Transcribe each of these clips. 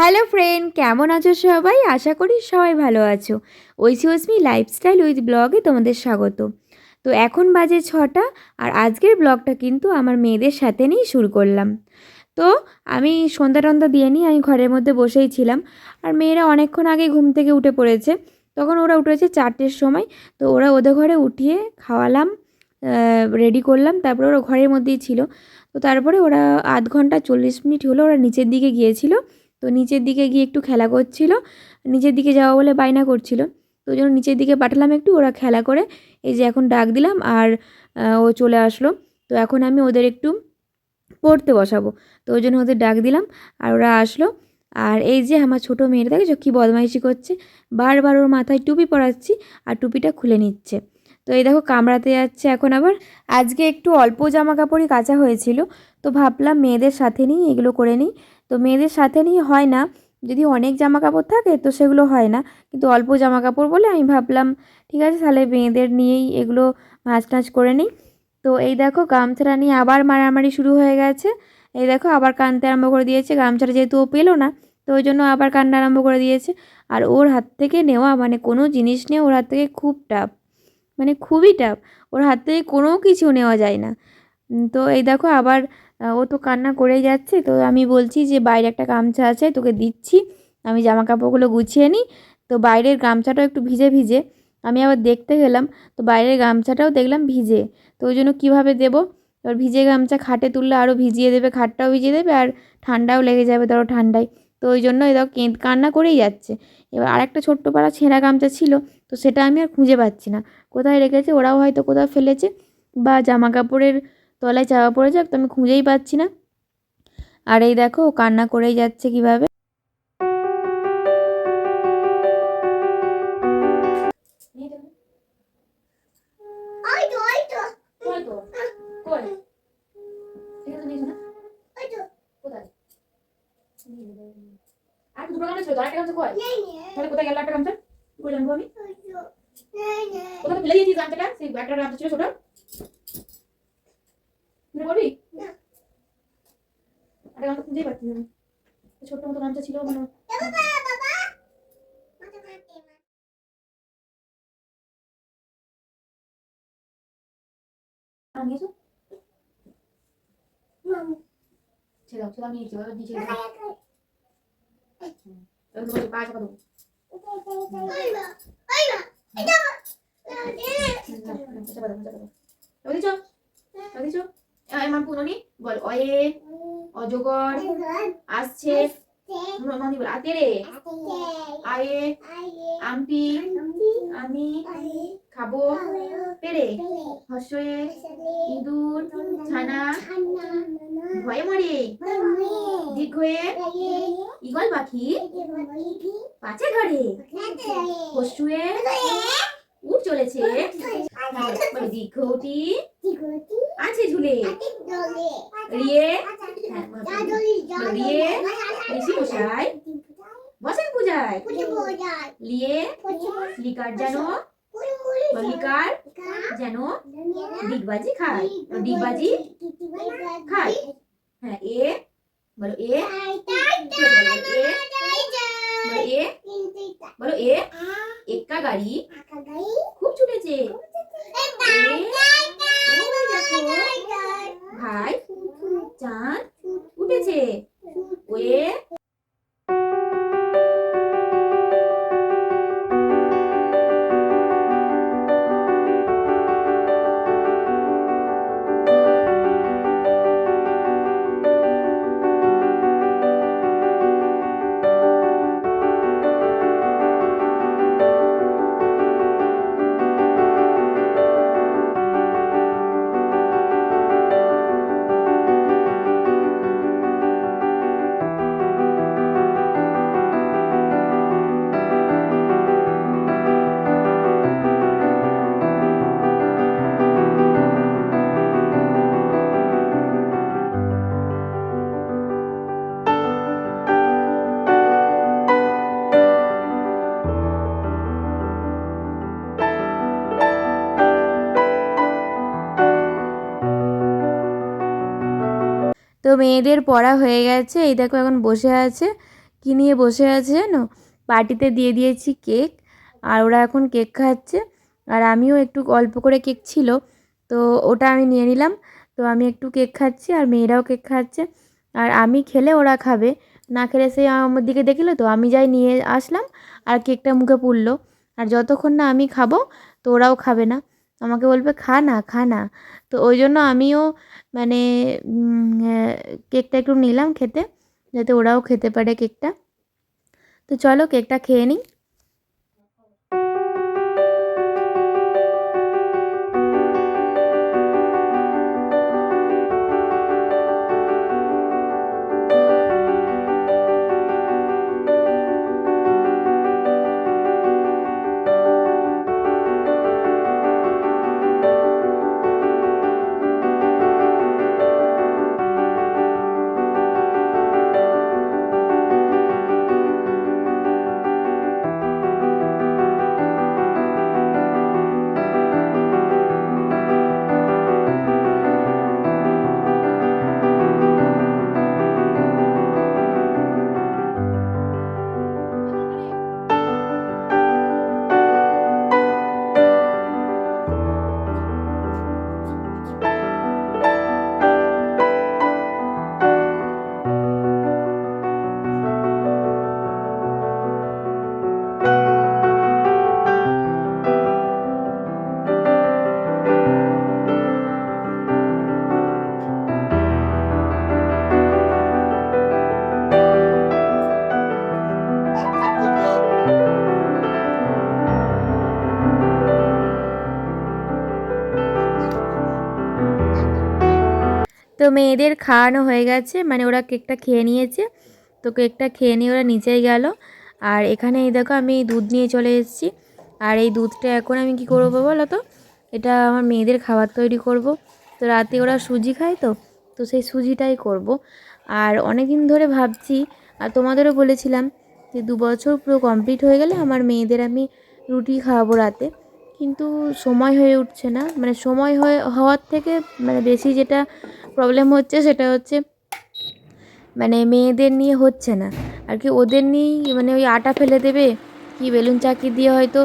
Hello friend কেমন আছো সবাই? আশা করি সবাই ভালো আছো। ঐশী ওসমি লাইফস্টাইল উইথ ব্লগে তোমাদের স্বাগত। তো এখন বাজে ছটা, আর আজকের ব্লগটা কিন্তু আমার মেয়েদের সাথে নিয়েই শুরু করলাম। তো আমি সন্ধ্যা টন্ধা দিয়ে নিই আমি ঘরের মধ্যে বসেই ছিলাম, আর মেয়েরা অনেকক্ষণ আগে ঘুম থেকে উঠে পড়েছে। তখন ওরা উঠেছে চারটের সময়, তো ওরা ওদের ঘরে উঠিয়ে খাওয়ালাম রেডি করলাম, তারপরে ওরা ঘরের মধ্যেই ছিল। তো তারপরে ওরা আধ ঘণ্টা চল্লিশ মিনিট হলো ওরা নিচের দিকে গিয়েছিল। তো নিচের দিকে গিয়ে একটু খেলা করছিল। নিচের দিকে যাওয়া বলে বায়না করছিল। তো ওই জন্য নিচের দিকে পাঠালাম একটু, ওরা খেলা করে। এই যে এখন ডাক দিলাম আর ও চলে আসলো। তো এখন আমি ওদের একটু পড়তে বসাবো। তো ওই জন্য ওদের ডাক দিলাম আর ওরা আসলো। আর এই যে আমার ছোটো মেয়েটা, দেখেছ কী বদমাইশি করছে? বারবার ওর মাথায় টুপি পরাচ্ছি আর টুপিটা খুলে নিচ্ছে। তো এই দেখো কামড়াতে যাচ্ছে এখন আবার। আজকে একটু অল্প জামা কাপড়ই কাচা হয়েছিল। তো ভাবলাম মেয়েদের সাথে নিই, এগুলো করে নিই। তো মেয়েদের সাথে নিয়ে হয় না। যদি অনেক জামা কাপড় থাকে তো সেগুলো হয় না। কিন্তু অল্প জামা কাপড় বলে আমি ভাবলাম, ঠিক আছে, তাহলে মেয়েদের নিয়েই এগুলো ভাঁজ টাজ করে নিই। তো এই দেখো গামছাটা নিয়ে আবার মারামারি শুরু হয়ে গেছে। এই দেখো আবার কানতে আরম্ভ করে দিয়েছে। গামছাটা যেহেতু ও পেল না, তো ওই জন্য আবার কান্না আরম্ভ করে দিয়েছে। আর ওর হাত থেকে নেওয়া মানে কোনো জিনিস নিয়ে ওর হাত থেকে খুব টাফ। মানে খুবই টাফ। ওর হাত থেকে কোনো কিছু নেওয়া যায় না। তো এই দেখো আবার ও তো কান্না করেই যাচ্ছে। তো আমি বলছি যে, বাইরে একটা গামছা আছে, তোকে দিচ্ছি। আমি জামা কাপড়গুলো গুছিয়ে নিই তো বাইরের গামছাটাও একটু ভিজে ভিজে। আমি আবার দেখতে গেলাম, তো বাইরের গামছাটাও দেখলাম ভিজে। তো ওই জন্য কীভাবে দেবো? এবার ভিজে গামছা খাটে তুললে আরও ভিজিয়ে দেবে, খাটটাও ভিজিয়ে দেবে, আর ঠান্ডাও লেগে যাবে ধরো ঠান্ডায়। তো ওই জন্য এদের কেঁদ, কান্না করেই যাচ্ছে। এবার আরেকটা ছোট্ট পাড়া ছেঁড়া গামছা ছিল, তো সেটা আমি আর খুঁজে পাচ্ছি না। কোথায় রেখেছে? ওরাও হয়তো কোথাও ফেলেছে, বা জামা কাপড়ের তলায় চাপা পড়ে যাক তো আমি খুঁজেই পাচ্ছি না আর এই দেখো ও কান্না করেই যাচ্ছে কীভাবে আর দুটো গামছা ছিল গামছা কই তাহলে কোথায় গেল একটা গামছা কই জানব আমি কোথায় ফেলে গামছাটা সেই একটা গামছা ছিল ছোট মনে করবি না। একটা গামছা খুঁজেই পাচ্ছি না আমি। ওই ছোট্ট মতো গামছা ছিল মানে বাবা বাবা মাথা মারতে আর নিয়েছো মামু ছেড়ে দাও ছেড়ে দাও নিয়েছি এবার নিচে দাও খায় খায় এবার তোমাকে পা চাপা দেবো ওই তো ওই তো এই দেখো মাম পুননি, বল, অয়ে, অজগর, আসছে মামি বল, আতে রে, আয়ে, আমপি, আমি, খাব পেরে হর্ষয়ে, ইঁদুর, ছানা, ভয়ে মরে দীর্ঘ ইগল পাখি, পাছে ঘরে পশুয়ে উঠ চলেছে। বলে আছে ঝুলে। রিয়ে। হ্যাঁ, রিয়ে। ঋষি মশাই। বসেন পূজায়। লিয়ে লিকার যেন। লিকার যেন। ডিগবাজি খায়। ডিগবাজি খায়। হ্যাঁ এ। বলো এ। বলো, এ বলো এ। বলো এ। এক্কা গাড়ি তো মেয়েদের পড়া হয়ে গেছে। এই দেখো এখন বসে আছে। কী নিয়ে বসে আছে জানো? পার্টিতে দিয়ে দিয়েছি কেক, আর ওরা এখন কেক খাচ্ছে। আর আমিও একটু অল্প করে কেক ছিল, তো ওটা আমি নিয়ে নিলাম। তো আমি একটু কেক খাচ্ছি, আর মেয়েরাও কেক খাচ্ছে। আর আমি খেলে ওরা খাবে। না খেলে সে আমার দিকে দেখল তো, আমি যাই নিয়ে আসলাম, আর কেকটা মুখে পুড়লো। আর যতক্ষণ না আমি খাব, তো ওরাও খাবে না। আমাকে বলবে, খা না খা না। তো ওই জন্য আমিও মানে কেকটা একটু নিলাম খেতে, যাতে ওরাও খেতে পারে কেকটা। তো চলো কেকটা খেয়ে নিই। তো মেয়েদের খাওয়ানো হয়ে গেছে মানে ওরা কেকটা খেয়ে নিয়েছে। তো কেকটা খেয়ে নিয়ে ওরা নিচেই গেল। আর এখানে এই দেখো আমি দুধ নিয়ে চলে এসেছি। আর এই দুধটা এখন আমি কি করব বলো তো এটা আমার মেয়েদের খাবার তৈরি করব। তো রাতে ওরা সুজি খায় তো তো সেই সুজিটাই করব। আর অনেক দিন ধরে ভাবছি, আর তোমাদেরও বলেছিলাম যে দু বছর পুরো কমপ্লিট হয়ে গেলে আমার মেয়েদের আমি রুটি খাওয়াবো রাতে। কিন্তু সময় হয়ে উঠছে না। মানে সময় হয়ে, হওয়ার থেকে মানে বেশি যেটা প্রবলেম হচ্ছে সেটা হচ্ছে মানে মেয়েদের নিয়ে হচ্ছে না। আর কি ওদের নিয়েই মানে ওই আটা ফেলে দেবে, কি বেলুন চাকি দিয়ে হয়তো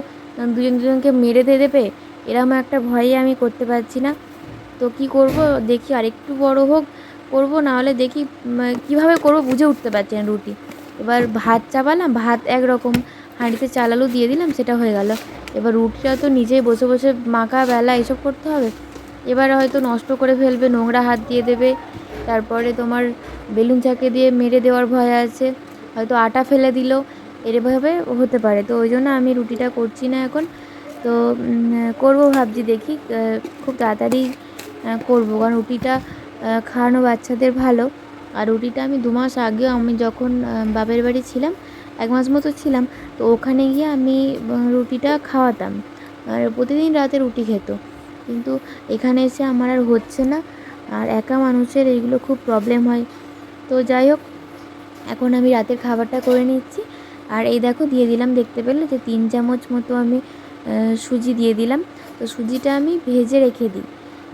দুজন দুজনকে মেরে দিয়ে দেবে, এরকম একটা ভয়ে আমি করতে পারছি না। তো কি করব? দেখি আর একটু বড় হোক, করব না হলে দেখি কীভাবে করব বুঝে উঠতে পারছি না রুটি। এবার ভাত চাপালাম ভাত একরকম। হাঁড়িতে চাল আলু দিয়ে দিলাম, সেটা হয়ে গেল। এবার রুটিটা তো নিজেই বসে বসে মাখা, বেলা, এসব করতে হবে। এবার হয়তো নষ্ট করে ফেলবে, নোংরা হাত দিয়ে দেবে। তারপরে তোমার বেলুন চাকে দিয়ে মেরে দেওয়ার ভয় আছে। হয়তো আটা ফেলে দিল, এরভাবে হতে পারে। তো ওই জন্য আমি রুটিটা করছি না এখন। তো করব ভাবছি, দেখি খুব তাড়াতাড়ি করব। কারণ রুটিটা খাওয়ানো বাচ্চাদের ভালো। আর রুটিটা আমি দু মাস আগেও আমি যখন বাপের বাড়ি ছিলাম এক মাস মতো ছিলাম, তো ওখানে গিয়ে আমি রুটিটা খাওয়াতাম। আর প্রতিদিন রাতে রুটি খেত। কিন্তু এখানে এসে আমার আর হচ্ছে না, আর একা মানুষের এইগুলো খুব প্রবলেম হয়। তো যাই হোক, এখন আমি রাতের খাবারটা করে নিচ্ছি। আর এই দেখো, দিয়ে দিলাম, দেখতে পেলে যে তিন চামচ মতো আমি সুজি দিয়ে দিলাম। তো সুজিটা আমি ভেজে রেখে দিই।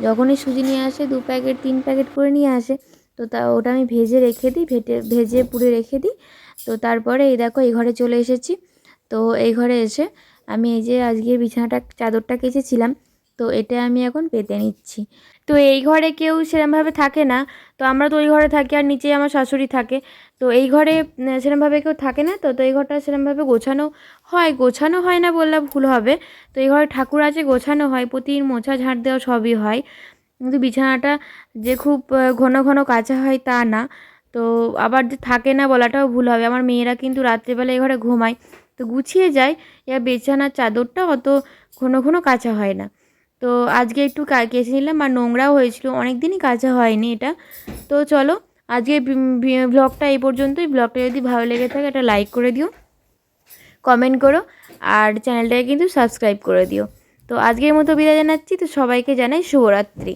যখনই সুজি নিয়ে আসে, দু প্যাকেট, তিন প্যাকেট করে নিয়ে আসে। তো তা ওটা আমি ভেজে রেখে দিই, ভেটে, ভেজে পুড়ে রেখে দিই। তো তারপরে এই দেখো এই ঘরে চলে এসেছি। তো এই ঘরে এসে আমি এই যে আজকে বিছানাটা, চাদরটা কেচেছিলাম, তো এটা আমি এখন পেতে নিচ্ছি। তো এই ঘরে কেউ সেরমভাবে থাকে না, তো আমরা তো ওই ঘরে থাকি আর নিচে আমার শাশুড়ি থাকে। তো এই ঘরে সেরমভাবে কেউ থাকে না, তো তো এই ঘরটা সেরমভাবে গোছানো হয় গোছানো হয় না বললে ভুল হবে। তো এই ঘরে ঠাকুর আছে, গোছানো হয় প্রতিদিন মোছা ঝাড় দেওয়া সবই হয়। কিন্তু বিছানাটা যে খুব ঘন ঘন কাচা হয় তা না। তো আবার যে থাকে না বলাটাও ভুল হবে। আমার মেয়েরা কিন্তু রাত্রেবেলা এ ঘরে ঘুমায়। তো গুছিয়ে যায় এবার বিছানার চাদরটা অত ঘন ঘন কাচা হয় না। তো আজকে একটু কেচে নিলাম আর নোংরাও হয়েছিল। অনেক দিনই কাচা হয়নি এটা। তো চলো, আজকে ব্লগটা এই পর্যন্তই। ব্লগটা যদি ভালো লেগে থাকে একটা লাইক করে দিও কমেন্ট করো আর চ্যানেলটাকে কিন্তু সাবস্ক্রাইব করে দিও। তো আজকের মতো বিদায় জানাচ্ছি। তো সবাইকে জানাই শুভরাত্রি।